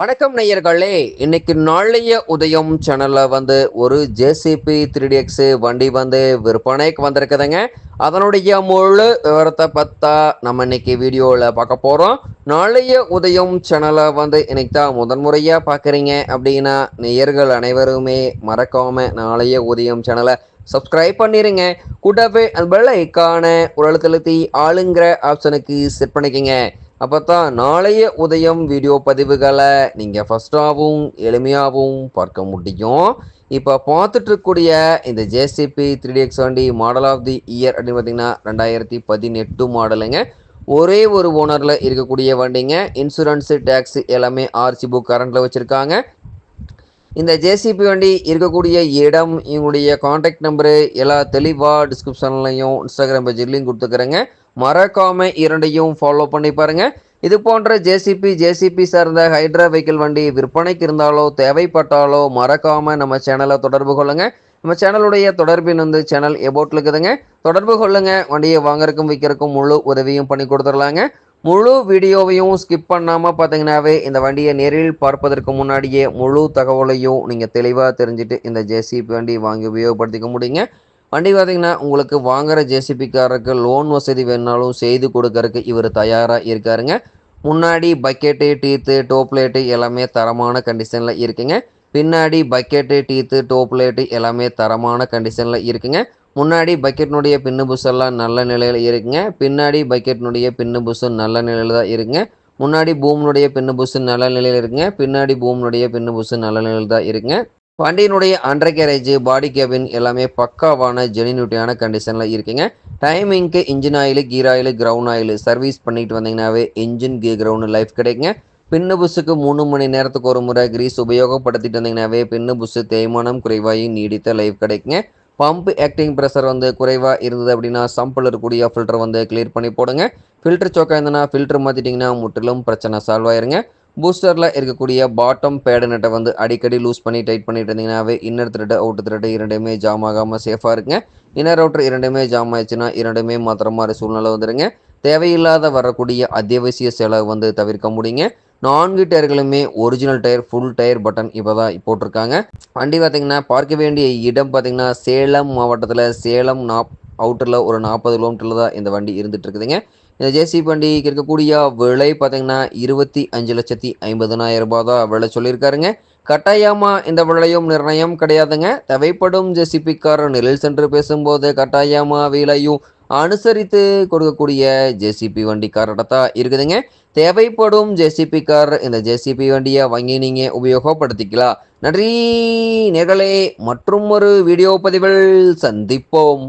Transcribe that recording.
வணக்கம் நேயர்களே. இன்னைக்கு நாளைய உதயம் சேனல்ல வந்து ஒரு ஜேசிபி த்ரீ எக்ஸ் வண்டி வந்து விற்பனைக்கு வந்திருக்குதுங்க. அதனுடைய முழு விவரத்தை பார்த்தா நம்ம இன்னைக்கு வீடியோவில் பார்க்க போகிறோம் நாளைய உதயம் சேனலை வந்து இன்னைக்கு தான் முதன்முறையாக பார்க்குறீங்க அப்படின்னா நேயர்கள் அனைவருமே மறக்காம நாளைய உதயம் சேனலை சப்ஸ்கிரைப் பண்ணிடுங்க கூடவே அந்த பெல் ஐக்கான ஒரு அழுத்தழுத்தி ஆளுங்கிற ஆப்ஷனுக்கு செட் பண்ணிக்கோங்க. அப்போ தான் நாளைய உதயம் வீடியோ பதிவுகளை நீங்கள் ஃபஸ்ட்டாகவும் எளிமையாகவும் பார்க்க முடியும். இப்போ பார்த்துட்டு இருக்கக்கூடிய இந்த ஜேசிபி த்ரீ டி எக்ஸ் வண்டி மாடல் ஆஃப் தி இயர் அப்படின்னு பார்த்தீங்கன்னா ரெண்டாயிரத்தி பதினெட்டு மாடலுங்க ஒரே ஒரு ஓனரில் இருக்கக்கூடிய வண்டிங்க. இன்சூரன்ஸு டேக்ஸ் எல்லாமே ஆர்சி புக் கரண்டில் வச்சுருக்காங்க. இந்த ஜேசிபி வண்டி இருக்கக்கூடிய இடம் இவங்களுடைய காண்டாக்ட் நம்பரு எல்லா தெளிவாக டிஸ்கிரிப்ஷன்லையும் இன்ஸ்டாகிராம் பேஜ்லையும் கொடுத்துக்கிறேங்க. மறக்காம இரண்டையும் ஃபாலோ பண்ணி பாருங்க. இது போன்ற ஜேசிபி ஜேசிபி சார்ந்த ஹைட்ரா வெஹிக்கிள் வண்டி விற்பனைக்கு இருந்தாலோ தேவைப்பட்டாலோ மறக்காம நம்ம சேனலை தொடர்பு கொள்ளுங்க. நம்ம சேனலுடைய தொடர்பின் வந்து சேனல் எபோட்டில் இருக்குதுங்க. தொடர்பு கொள்ளுங்க. வண்டியை வாங்குறதுக்கும் விற்கிறதுக்கும் முழு உதவியும் பண்ணி கொடுத்துடலாங்க. முழு வீடியோவையும் ஸ்கிப் பண்ணாமல் பார்த்தீங்கன்னாவே இந்த வண்டியை நேரில் பார்ப்பதற்கு முன்னாடியே முழு தகவலையும் நீங்கள் தெளிவாக தெரிஞ்சுட்டு இந்த ஜேசிபி வண்டி வாங்கி உபயோகப்படுத்திக்க முடியுங்க. வண்டி பார்த்தீங்கன்னா உங்களுக்கு வாங்குற ஜேசிபிக்காரருக்கு லோன் வசதி வேணாலும் செய்து கொடுக்கறதுக்கு இவர் தயாராக இருக்காருங்க. முன்னாடி பக்கெட்டு டீத்து டோப்லேட்டு எல்லாமே தரமான கண்டிஷனில் இருக்குங்க. பின்னாடி பக்கெட்டு டீத்து டோப்லேட்டு எல்லாமே தரமான கண்டிஷனில் இருக்குங்க. முன்னாடி பக்கெட்னுடைய பின்னு புஷ் எல்லாம் நல்ல நிலையில் இருக்குங்க. பின்னாடி பக்கெட்னுடைய பின்னு புஷ் நல்ல நிலையில் தான் இருக்குங்க. முன்னாடி பூமினுடைய பின்னு புஷ் நல்ல நிலையில் இருக்குங்க. பின்னாடி பூமினுடைய பின்னு புஷ் நல்ல நிலையில் தான் இருக்குங்க. வண்டியினுடைய அண்டர் கேரேஜ் பாடி கேபின் எல்லாமே பக்காவான ஜெனினியூட்டியான கண்டிஷனில் இருக்குங்க. டைமிங்க்கு engine oil gear oil ground oil service பண்ணிட்டு வந்தீங்கன்னாவே இன்ஜின் கீ கிரவுண்ட் லைஃப் கிடைக்குங்க. பின்னு புஷுக்கு மூணு மணி நேரத்துக்கு ஒரு முறை கிரீஸ் உபயோகப்படுத்திட்டு வந்தீங்கன்னாவே பின்னு புஸ்ஸு தேய்மானம் குறைவாகி நீடித்த லைஃப் கிடைக்குங்க. பம்ப் ஆக்டிங் ப்ரெஷர் வந்து குறைவாக இருந்தது அப்படின்னா சம்பில் இருக்கக்கூடிய ஃபில்டர் வந்து கிளியர் பண்ணி போடுங்க. ஃபில்டர் சோக்கா இருந்ததுன்னா ஃபில்டர் மாற்றிட்டிங்கன்னா முற்றிலும் பிரச்சனை சால்வ் ஆயிருங்க. பூஸ்டரில் இருக்கக்கூடிய பாட்டம் பேடு நட்டை வந்து அடிக்கடி லூஸ் பண்ணி டைட் பண்ணிட்டு இருந்தீங்கன்னாவே இன்னர் த்ரெட்டு அவுட் த்ரெட்டு இரண்டுமே ஜாம் ஆகாமல் சேஃபாக இருக்குங்க இன்னர் அவுட்ரு இரண்டுமே ஜாம் ஆயிடுச்சுன்னா இரண்டுமே மாத்திர மாதிரி சூழ்நிலை வந்துடுங்க தேவையில்லாத வரக்கூடிய அத்தியாவசிய செலவு வந்து தவிர்க்க முடியுங்க. நான்கு டயர்களுமே original tyre full tyre button இப்போ தான் போட்டிருக்காங்க. வண்டி பார்த்திங்கன்னா பார்க்க வேண்டிய இடம் பார்த்திங்கன்னா சேலம் மாவட்டத்தில் சேலம் நாப் அவுட்டரில் ஒரு நாற்பது கிலோமீட்டரில் தான் இந்த வண்டி இருந்துகிட்டு இருக்குதுங்க. இந்த ஜேசி வண்டிக்கு இருக்கக்கூடிய விலை பார்த்தீங்கன்னா இருபத்தி அஞ்சு லட்சத்தி ஐம்பதனாயிரம் ரூபாய் தான் விலை சொல்லியிருக்காருங்க. கட்டாயமாக இந்த விலையும் நிர்ணயம் கிடையாதுங்க. தேவைப்படும் ஜேசிபிக்காரர் நிலையில் சென்று பேசும்போது கட்டாயமாக விலையும் அனுசரித்து கொடுக்கக்கூடிய ஜேசிபி வண்டிக்காரர்கிட்ட தான் இருக்குதுங்க. தேவைப்படும் ஜேசிபி கார் இந்த ஜேசிபி வண்டியை வாங்கி நீங்கள் உபயோகப்படுத்திக்கலாம். நன்றி நேர்களே மற்றும் ஒரு வீடியோ பதிவில் சந்திப்போம்.